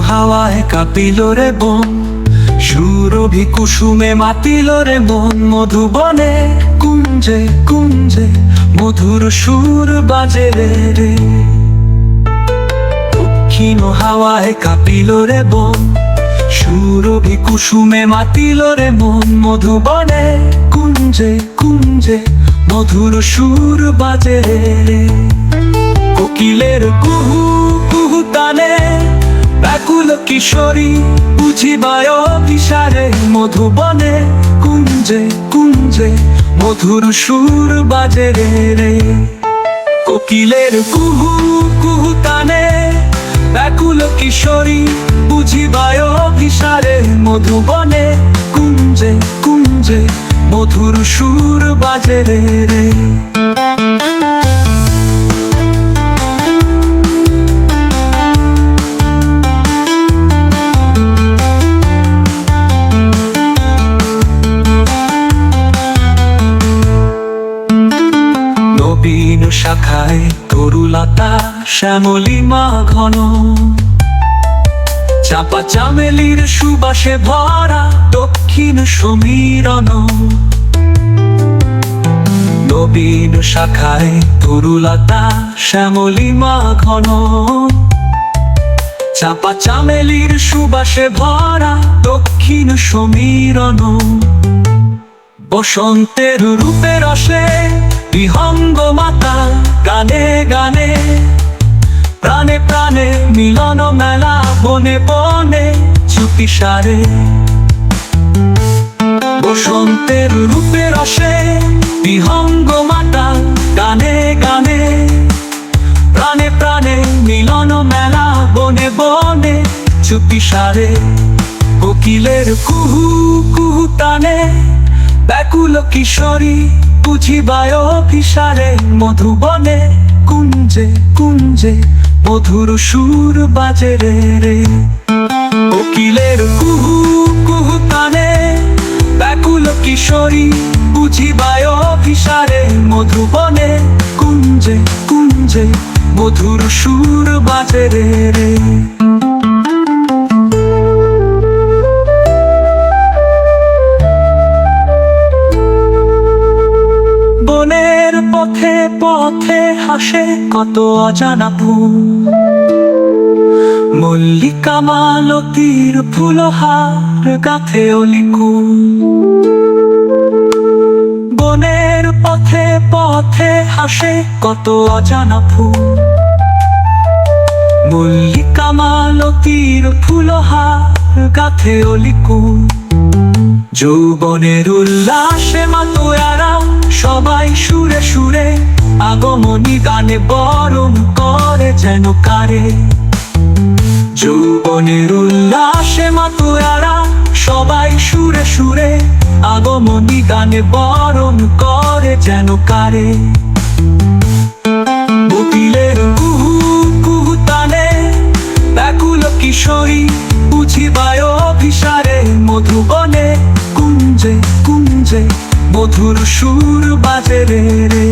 হাওয়ায় কাঁপিল রে বন। সুরভি কুসুমে মাতিল রে মন মধুবনে। কুঞ্জে কুঞ্জে, মধুর সুর বাজে রে রে। ক্ষীণ হাওয়ায় কাঁপিল রে বন। সুরভি কুসুমে মাতিল রে মন মধুবনে। কুঞ্জে কুঞ্জে, মধুর সুর বাজে রে। কোকিলের কুহু কুহু তানে। ব্যাকুল কিশোরী, বুঝিবায় অভিসারে মধুবনে কুঞ্জে কুঞ্জে মধুর সুর বাজে রে রে। কোকিলের কুহু কুহু তানে, ব্যাকুল কিশোরী, বুঝিবায় অভিসারে মধুবনে কুঞ্জে কুঞ্জে মধুর সুর বাজে রে রে। নবীন শাখায়, তরুলতা শ্যামলিমা ঘন। চাপা চামেলির সুবাসে ভরা দক্ষিণ সমীরণ নবীন শাখায়, তরুলতা শ্যামলিমা ঘন। চাপা চামেলির সুবাসে ভরা দক্ষিণ সমীরণ বসন্তের রূপে রসে বিহঙ্গ মাতা গানে গানে, প্রাণে প্রাণে মিলন মেলা বনে বনে চুপি সারে। বসন্তের রূপে রসে বিহঙ্গ মাতা গানে গানে, প্রাণে প্রাণে মিলন মেলা বনে বনে চুপি সারে। কোকিলের কুহু কুহু টানে, ব্যাকুল কিশোরী বুঝিবায় অভিসারে মধুবনে কুঞ্জে কুঞ্জে মধুর সুর বাজে রে রে। কোকিলের কুহু কুহু তানে ব্যাকুল কিশোরী, বুঝিবায় অভিসারে মধুবনে কুঞ্জে কুঞ্জে মধুর সুর বাজে রে রে। পথে পথে হাসে কত অজানা ফুল মল্লিকা মালতীর ফুলহার গাথে অলিকুল। বনের পথে পথে হাসে কত অজানা ফুল মল্লিকা মালতীর ফুলহার গাথে অলিকুল। যৌবনের উল্লাসে মাতোয়ারা সবাই সুরে সুরে আগমনী গানে বরণ করে যেন কারে। যৌবনের উল্লাসে মাতোয়ারা সবাই সুরে সুরে আগমনী গানে বরণ করে যেন কারে। কোকিলের কুহু কুহু তানে ব্যাকুল কিশোরী বুঝিবায় অভিসারে মধুবনে মধুর সুর বাজে রে